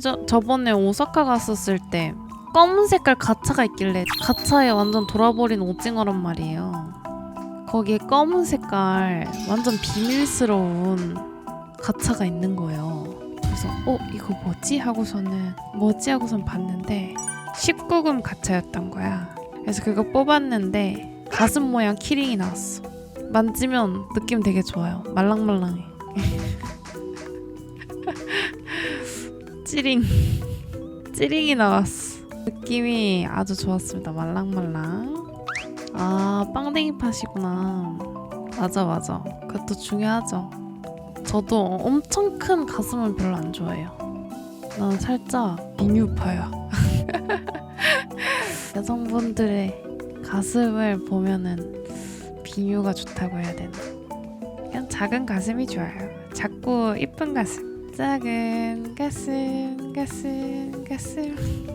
저, 저번에 오사카 갔었을 때 검은 색깔 가차가 있길래 가차에 완전 돌아버린 오징어란 말이에요. 거기에 검은 색깔 완전 비밀스러운 가차가 있는 거예요. 그래서 어 이거 뭐지 하고서는 뭐지 하고선 봤는데 19금 가차였던 거야. 그래서 그거 뽑았는데 가슴 모양 키링이 나왔어. 만지면 느낌 되게 좋아요. 말랑말랑해. 찌링. 찌링이 나왔어. 느낌이 아주 좋았습니다. 말랑말랑. 아, 빵댕이 팥이구나. 맞아, 맞아. 그것도 중요하죠. 저도 엄청 큰 가슴은 별로 안 좋아해요. 난 살짝 비뉴파야. 여성분들의 가슴을 보면은 비뉴가 좋다고 해야 되나? 그냥 작은 가슴이 좋아요. 작고 이쁜 가슴. 작은 가슴, 가슴, 가슴.